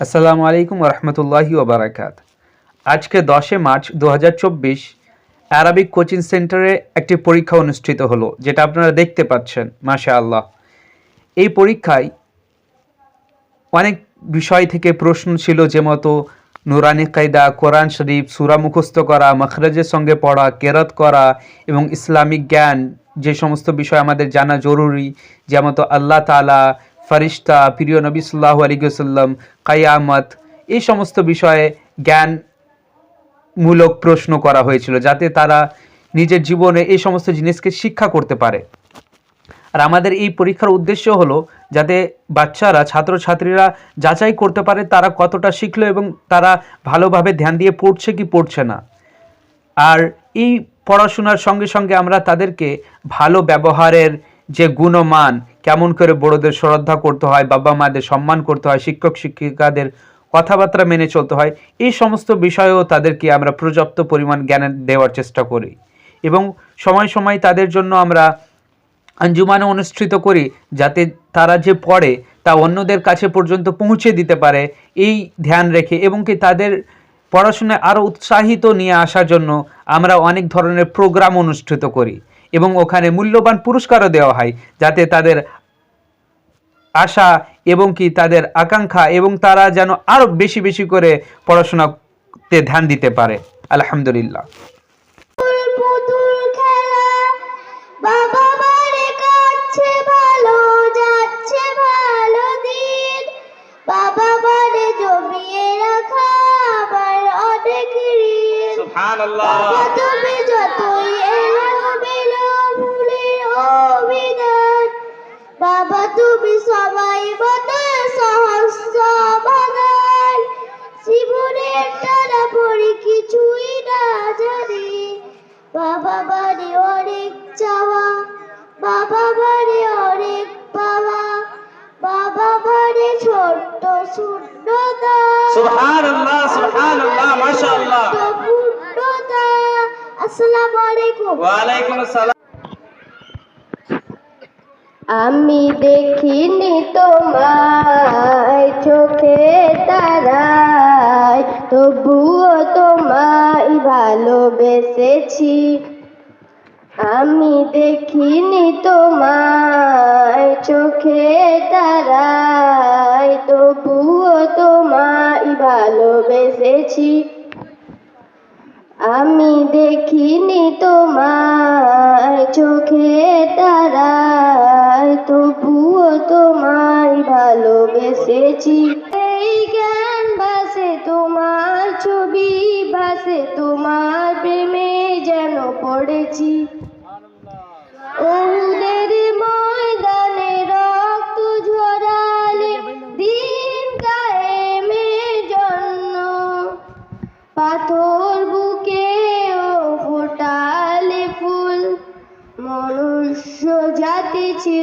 আসসালামু আলাইকুম রহমতুল্লাহি ওবরাকাত। আজকে দশে মার্চ দু অ্যারাবিক কোচিং সেন্টারে একটি পরীক্ষা অনুষ্ঠিত হলো, যেটা আপনারা দেখতে পাচ্ছেন মাশা আল্লাহ এই পরীক্ষায় অনেক বিষয় থেকে প্রশ্ন ছিল, যে মতো নুরানি কায়দা, কোরআন শরীফ, সুরা মুখস্থ করা, মখরাজের সঙ্গে পড়া, কেরত করা এবং ইসলামিক জ্ঞান, যে সমস্ত বিষয় আমাদের জানা জরুরি যেমন আল্লাহ তালা ফারিস্তা, প্রিয় নবী সাল্লাহ আলিগসাল্লাম কায়ামত, এই সমস্ত বিষয়ে জ্ঞান মূলক প্রশ্ন করা হয়েছিল যাতে তারা নিজের জীবনে এই সমস্ত জিনিসকে শিক্ষা করতে পারে। আর আমাদের এই পরীক্ষার উদ্দেশ্য হলো যাতে বাচ্চারা, ছাত্রছাত্রীরা যাচাই করতে পারে তারা কতটা শিখলো এবং তারা ভালোভাবে ধ্যান দিয়ে পড়ছে কি পড়ছে না। আর এই পড়াশোনার সঙ্গে সঙ্গে আমরা তাদেরকে ভালো ব্যবহারের যে গুণমান কেমন করে বড়দের শ্রদ্ধা করতে হয়, বাবা মাদের সম্মান করতে হয়, শিক্ষক শিক্ষিকাদের কথাবার্তা মেনে চলতে হয়, এই সমস্ত বিষয়েও তাদেরকে আমরা পর্যাপ্ত পরিমাণ জ্ঞান দেওয়ার চেষ্টা করি। এবং সময় সময় তাদের জন্য আমরা আঞ্জুমান অনুষ্ঠিত করি, যাতে তারা যে পড়ে তা অন্যদের কাছে পর্যন্ত পৌঁছে দিতে পারে, এই ধ্যান রেখে। এবং কি তাদের পড়াশোনায় আরও উৎসাহিত নিয়ে আসার জন্য আমরা অনেক ধরনের প্রোগ্রাম অনুষ্ঠিত করি। এবং ওখানে মূল্যবান পুরস্কারও দেওয়া হয় যাতে তাদের আশা এবং কি তাদের আকাঙ্ক্ষা এবং তারা যেন আরও বেশি বেশি করে পড়াশোনাতে ধ্যান দিতে পারে। আলহামদুলিল্লাহ। পুতুল খেলা বাবা বাবা তুমি সবাই মতো সহজ সমাধান জীবনের টানা পড়ি কিছুই না জানি। বাবা বাড়ি অনেক চাওয়া বাবা বাড়ি অনেক পাওয়া বাবা বাড়ি ছোট্ট শূন্যতা। সুবহানাল্লাহ, সুবহানাল্লাহ, মাশাআল্লাহ। পূর্ণতা। আসসালামু আলাইকুম। ওয়ালাইকুম আসসালাম আমি দেখিনি তোমায়, চোখে তারায়। তবুও তোমায় ভালোবেসেছি। আমি দেখিনি তোমায়, চোখে তারায়। তবুও তোমায় ভালোবেসেছি। আমি দেখিনি তোমায়, চোখে তবুও তোমায় ভালোবেসেছি। এই জ্ঞান বাসে, তোমার ছবি বাসে, তোমার প্রেমে যেন পড়েছি। ওদের ময়দানে রক্ত ঝরালে, দিন কায়েমের জন্য পাথর বুকে ও ফোটালে ফুল, মনুষ্য জাতি ছিল।